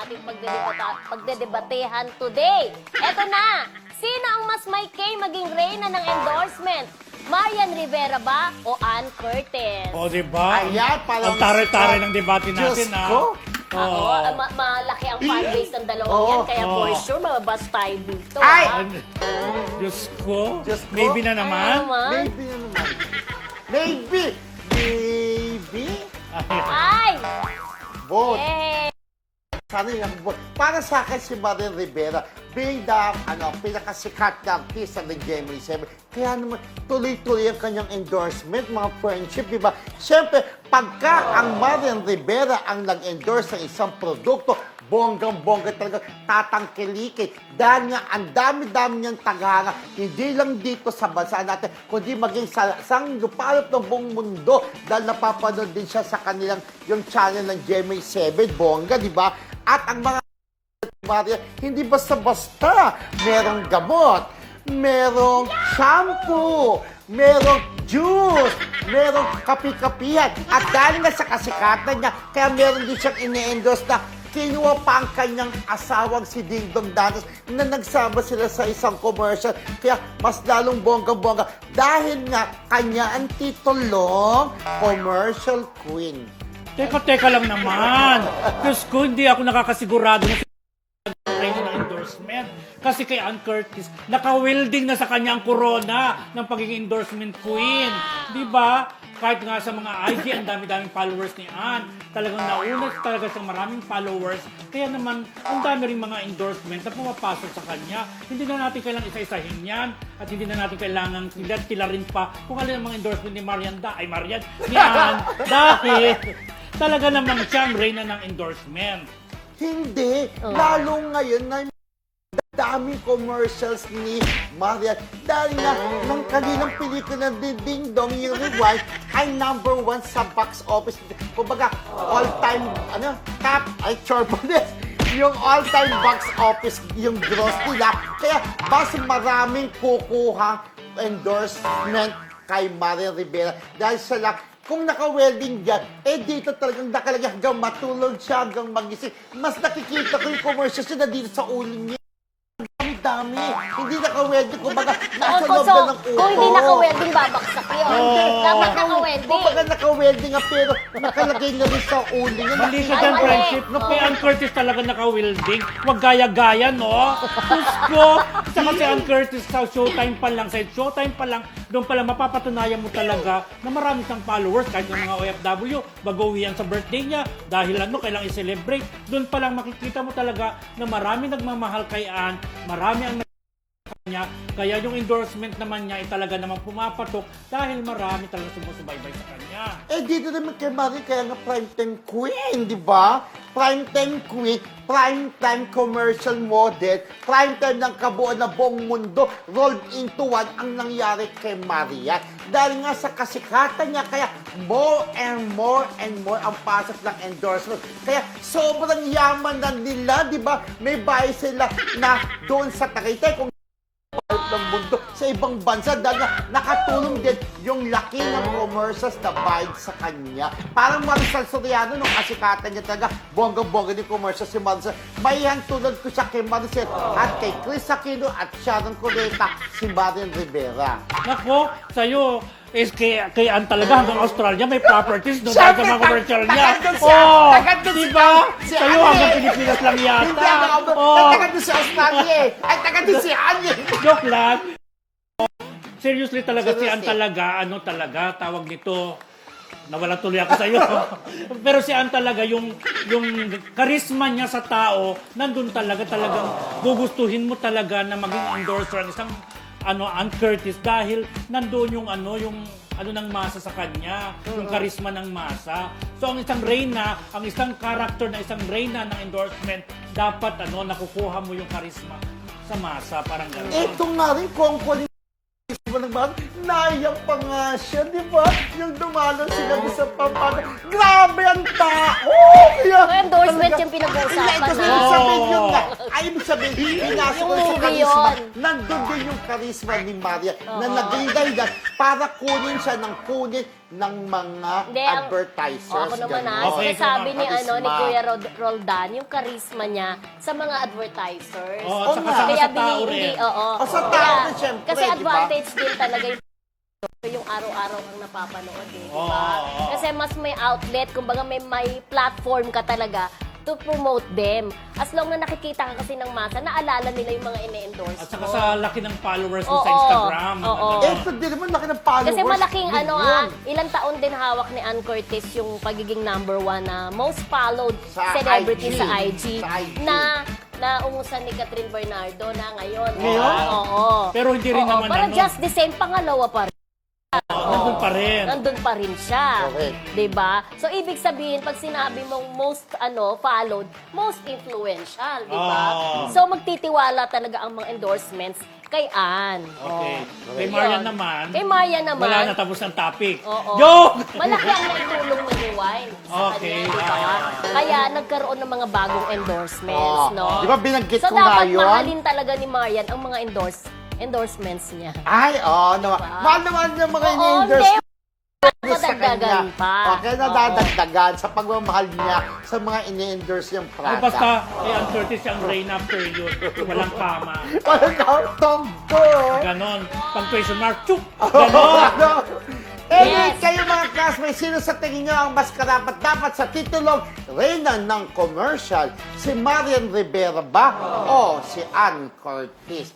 ating pagdedebata- pagdedebatehan today. Eto na, sino ang mas may kay maging reyna ng endorsement? Marian Rivera ba o Ann Curtis? O, di ba? Ayan, parang- Ang taray-taray ng debate natin, Diyos ha? ko. Oo, ah, ma- malaki ang fanbase ng dalawang Oo. yan, kaya for Oo. sure, mababas tayo dito. Ay! ah. Diyos ko. Diyos ko. Maybe na Ano naman. naman? Maybe na naman. Maybe. Maybe. Ay! Vote. Eh, Yung vote. Para sa akin si Marin Rivera, being the ano, pinakasikat na artista ng GMA 7, kaya naman tuloy-tuloy ang kanyang endorsement, mga friendship, di ba? Siyempre, pagka ang Marin Rivera ang nag-endorse ng isang produkto, bonggang-bongga talaga tatangkilikin. Dahil nga, ang dami-dami niyang tagahanga, hindi lang dito sa bansa natin, kundi maging sa sang lupalop ng buong mundo dahil napapanood din siya sa kanilang yung channel ng GMA 7, bongga, di ba? At ang mga Maria, hindi basta-basta. Merong gamot, merong shampoo, merong juice, merong kapi-kapihan. At dahil nga sa kasikatan niya, kaya meron din siyang ine-endorse na kinuha pa ang kanyang asawang si Ding Dong Danos na nagsama sila sa isang commercial. Kaya mas lalong bonggang-bongga dahil nga kanya ang titulong commercial queen. Teka, teka lang naman. Diyos ko, hindi ako nakakasigurado na ng endorsement. Kasi kay Ann Curtis, naka-welding na sa kanya ang corona ng pagiging endorsement queen. Di ba? Kahit nga sa mga IG, ang dami-daming followers ni Ann. Talagang nauna talaga sa maraming followers. Kaya naman, ang dami rin mga endorsement na pumapasok sa kanya. Hindi na natin kailangang isa-isahin yan. At hindi na natin kailangan tilar-tilarin pa kung alin ang mga endorsement ni Marian da, ay Marian, ni Ann. Dahil talaga namang siya ang reyna ng endorsement. Hindi. Lalo ngayon na daming commercials ni Maria. Dahil nga, ng kanilang pelikula ni Ding Dong, yung Rewind, ay number one sa box office. Kumbaga, all-time, ano, top, ay, chorbones. Yung all-time box office, yung gross nila. Kaya, mas maraming kukuhang endorsement kay Maria Rivera. Dahil siya lang, kung naka-welding dyan, eh dito talagang nakalagay hanggang matulog siya, hanggang magising. Mas nakikita ko yung commercial siya na dito sa ulo niya. Ang dami. Hindi naka-welding. Kumbaga, nasa loob na ng ulo. kung hindi naka-welding, babaksak yun. Oo. Dapat naka-welding. Kumbaga, naka-welding nga, pero nakalagay na rin sa ulo niya. Mali ka dyan, friendship. No, kay Ann Curtis talaga naka-welding. Huwag gaya-gaya, no? Diyos ko! Saka si Ann Curtis sa showtime pa lang, sa showtime pa lang, doon pala mapapatunayan mo talaga na marami siyang followers, kahit ng mga OFW, yan sa birthday niya, dahil ano, kailangan i-celebrate. Doon pa lang makikita mo talaga na marami nagmamahal kay Ann, marami ang kanya. Kaya yung endorsement naman niya ay talaga namang pumapatok dahil marami talaga sumusubaybay sa kanya. Eh, dito naman kay Marie, kaya nga primetime queen, di ba? Primetime queen, primetime commercial model, primetime ng kabuuan na buong mundo, rolled into one ang nangyari kay Maria. Dahil nga sa kasikatan niya, kaya more and more and more ang pasok ng endorsement. Kaya sobrang yaman na nila, di ba? May bahay sila na doon sa Tagaytay, kung ng mundo sa ibang bansa dahil nga nakatulong din yung laki ng commercials na bayad sa kanya. Parang Marisol Soriano nung kasikatan niya talaga, bongga-bongga din commercials si Marisol. May tulad ko siya kay Maricel at kay Chris Aquino at Sharon Cuneta, si Marian Rivera. Nako, sa'yo, is kay, kay Ann talaga hanggang Australia may properties doon dahil sa mga commercial niya. Oh, Tagad doon diba? si Sa'yo Ann hanggang eh. Pilipinas lang yata. Hindi ako, Oh, tagad doon si Australia eh. Ay, tagad doon si Anye. joke lang. Seriously talaga si Ann talaga, ano talaga, tawag nito, nawala tuloy ako sa iyo. Pero si Ann talaga, yung, yung karisma niya sa tao, nandun talaga, talagang gugustuhin mo talaga na maging endorser ng isang ano, Curtis dahil nandoon yung ano, yung ano ng masa sa kanya, yung karisma ng masa. So ang isang reyna, ang isang character na isang reyna ng endorsement, dapat ano, nakukuha mo yung karisma sa masa, parang gano'n. Ito nga rin, kung mo ng naiyak pa nga siya, di ba? Yung dumalo sila doon sa pampano. Grabe ang tao! Kaya, So, endorsement talaga- yung pinag-uusapan na. ibig sabihin yun nga. Ay, ibig sabihin, pinasok Yung ko sa movie karisma. yun. Nandun din yung karisma ni Maria na naging dahilan para kunin siya ng kunin ng mga Hindi, ang- advertisers. O, ako naman ganon. ah, Okay, sinasabi ni, karisma. ano, ni Kuya Rod- Roldan, yung charisma niya sa mga advertisers. Oo, Oo tsaka nga. sa, Kaya sa tao bini, hindi, rin. oo. O, sa tao Kaya- rin, syempre, Kasi di ba? advantage din talaga yung yung araw-araw kang napapanood eh, di ba? Oo, oo. Kasi mas may outlet, kumbaga may may platform ka talaga to promote them. As long na nakikita ka kasi ng masa, naalala nila yung mga ine-endorse At saka mo. sa laki ng followers mo sa Oo, Instagram. oo. ano. Eh, ito din naman laki ng followers. Kasi malaking ano ah, ilang taon din hawak ni Ann Curtis yung pagiging number one na most followed Sa celebrity IG. sa IG, Sa IG. na naungusan ni Catherine Bernardo na ngayon. Ngayon? Oo. Pero hindi rin Oo, naman Pero ano. just the same, pangalawa pa nandun pa rin. Nandun pa rin siya. Correct. 'Di ba? So ibig sabihin pag sinabi mong most ano followed, most influential, 'di ba? Oh. So magtitiwala talaga ang mga endorsements kay Ann. Okay. Oh. Kay Yun. Marian naman, Kay Marian naman. wala na tapos ang topic. Oo. Joke! Malaki ang naitulong ni Rewind sa Okay. kanya, di ba? Ah. Kaya nagkaroon ng mga bagong endorsements, Oo. no? Di ba binanggit so, ko nga dapat yun? mahalin talaga ni Marian ang mga endorse endorsements niya. Ay, oo, naman. Diba? Mahal naman yung mga Oo, Madagdagan kanya. pa. Okay, nadadagdagan sa pagmamahal niya sa mga ini-endorse niyang Ay, product. basta kay Ann Curtis yung rain after yun. Walang kama. Parang nautong ko. Ganon. Pang question mark, chuk! Ganon. Ano? Anyway, Yes. kayo mga classmates, sino sa tingin nyo ang mas karapat dapat sa titulong Reyna ng Commercial? Si Marian Rivera ba o si Ann Curtis?